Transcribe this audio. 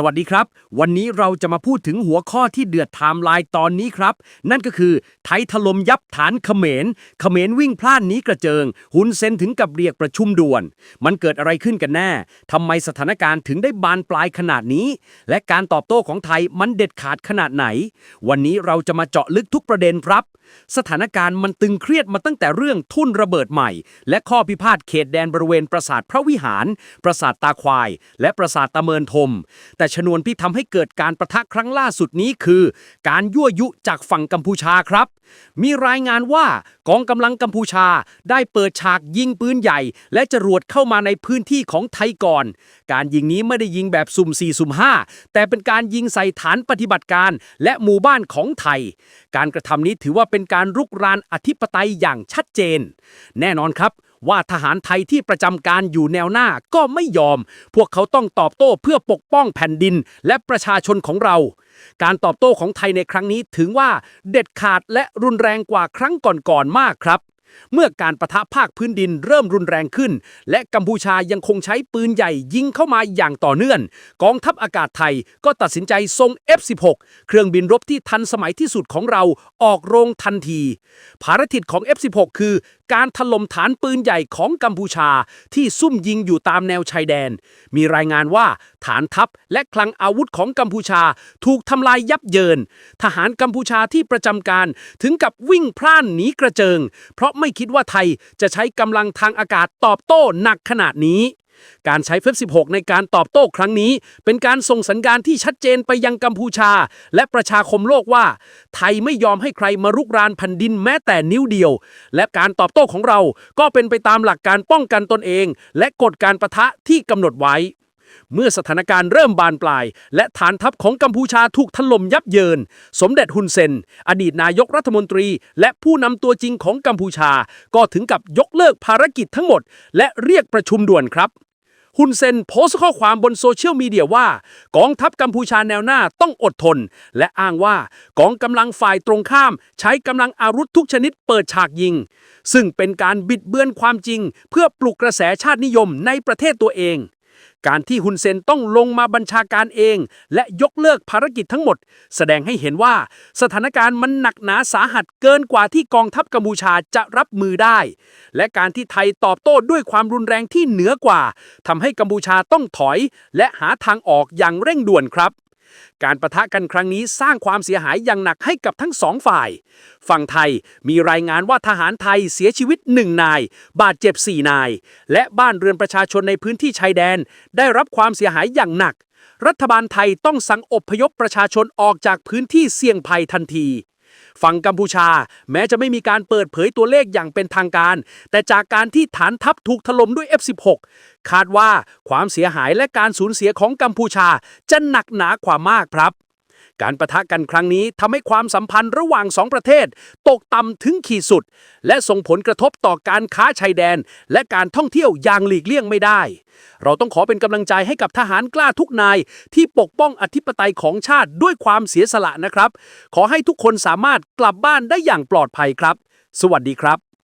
สวัสดีครับ วันนี้เราจะมาพูดถึงหัวข้อที่เดือดไทม์ไลน์ตอนนี้ครับ นั่นก็คือ ไทยถล่มยับฐานเขมร เขมรวิ่งพล่านหนี้กระเจิง หุนเซนถึงกับเรียกประชุมด่วน มันเกิดอะไรขึ้นกันแน่ทำไมสถานการณ์ถึงได้บานปลายขนาดนี้ และการตอบโต้ของไทยมันเด็ดขาดขนาดไหน วันนี้เราจะมาเจาะลึกทุกประเด็นครับ สถานการณ์มันตึงเครียดมาตั้งแต่เรื่องทุ่นระเบิดใหม่ และข้อพิพาทเขตแดนบริเวณปราสาทพระวิหาร ปราสาทตาควาย และปราสาทตะเมินทมแต่ชนวนที่ทำให้เกิดการประทะครั้งล่าสุดนี้คือ การยั่วยุจากฝั่งกัมพูชาครับ มีรายงานว่ากองกำลังกัมพูชาได้เปิดฉากยิงปืนใหญ่ และจรวดเข้ามาในพื้นที่ของไทยก่อน การยิงนี้ไม่ได้ยิงแบบสุ่ม4สุ่ม5แต่เป็นการยิงใส่ฐานปฏิบัติการ และหมู่บ้านของไทย การกระทำนี้ถือว่าเป็นการรุกรานอธิปไตยอย่างชัดเจน แน่นอนครับ ว่าทหารไทยที่ประจำการอยู่แนวหน้าก็ไม่ยอม พวกเขาต้องตอบโต้เพื่อปกป้องแผ่นดินและประชาชนของเรา การตอบโต้ของไทยในครั้งนี้ถือว่าเด็ดขาดและรุนแรงกว่าครั้งก่อนๆมากครับ เมื่อการประทะภาคพื้นดินเริ่มรุนแรงขึ้น และกัมพูชายังคงใช้ปืนใหญ่ยิงเข้ามาอย่างต่อเนื่อง กองทัพอากาศไทยก็ตัดสินใจส่ง F16 เครื่องบินรบที่ทันสมัยที่สุดของเราออกโรงทันที ภารกิจของ F16 คือ การถล่มฐานปืนใหญ่ของกัมพูชาที่ซุ่มยิงอยู่ตามแนวชายแดน มีรายงานว่าฐานทัพและคลังอาวุธของกัมพูชาถูกทำลายยับเยิน ทหารกัมพูชาที่ประจำการถึงกับวิ่งพล่านหนีกระเจิง เพราะไม่คิดว่าไทยจะใช้กำลังทางอากาศตอบโต้หนักขนาดนี้ การใช้เฟฟ16 ในการตอบโต้ครั้งนี้ เป็นการส่งสัญญาณที่ชัดเจนไปยังกัมพูชา และประชาคมโลกว่า ไทยไม่ยอมให้ใครมารุกรานแผ่นดินแม้แต่นิ้วเดียว และการตอบโต้ของเราก็เป็นไปตามหลักการป้องกันตนเอง และกฎการประทะที่กำหนดไว้เมื่อสถานการณ์เริ่มบานปลาย และฐานทัพของกัมพูชาถูกถล่มยับเยิน สมเด็จฮุนเซน อดีตนายกรัฐมนตรี และผู้นำตัวจริงของกัมพูชา ก็ถึงกับยกเลิกภารกิจทั้งหมด และเรียกประชุมด่วนครับ ฮุนเซนโพสต์ข้อความบนโซเชียลมีเดียว่า กองทัพกัมพูชาแนวหน้าต้องอดทน และอ้างว่ากองกำลังฝ่ายตรงข้าม ใช้กำลังอาวุธทุกชนิดเปิดฉากยิง ซึ่งเป็นการบิดเบือนความจริง เพื่อปลุกกระแสชาตินิยมในประเทศตัวเอง การที่ฮุนเซนต้องลงมาบัญชาการเอง และยกเลิกภารกิจทั้งหมด แสดงให้เห็นว่าสถานการณ์มันหนักหนาสาหัสเกินกว่าที่กองทัพกัมพูชาจะรับมือได้ และการที่ไทยตอบโต้ด้วยความรุนแรงที่เหนือกว่าทำให้กัมพูชาต้องถอย และหาทางออกอย่างเร่งด่วนครับ การประทะกันครั้งนี้สร้างความเสียหายอย่างหนักให้กับทั้งสองฝ่าย ฝั่งไทยมีรายงานว่าทหารไทยเสียชีวิตหนึ่งนาย บาดเจ็บ4นาย และบ้านเรือนประชาชนในพื้นที่ชายแดน ได้รับความเสียหายอย่างหนัก รัฐบาลไทยต้องสั่งอบพยพประชาชนออกจากพื้นที่เสี่ยงภัยทันที ฝั่งกัมพูชา แม้จะไม่มีการเปิดเผยตัวเลขอย่างเป็นทางการ แต่จากการที่ฐานทัพถูกถล่มด้วย F16 คาดว่าความเสียหายและการสูญเสียของกัมพูชาจะหนักหนากว่ามากครับ การประทะกันครั้งนี้ทำให้ความสัมพันธ์ระหว่างสองประเทศ ตกต่ำถึงขีดสุด และส่งผลกระทบต่อการค้าชายแดน และการท่องเที่ยวอย่างหลีกเลี่ยงไม่ได้ เราต้องขอเป็นกำลังใจให้กับทหารกล้าทุกนาย ที่ปกป้องอธิปไตยของชาติด้วยความเสียสละนะครับ ขอให้ทุกคนสามารถกลับบ้านได้อย่างปลอดภัยครับ สวัสดีครับ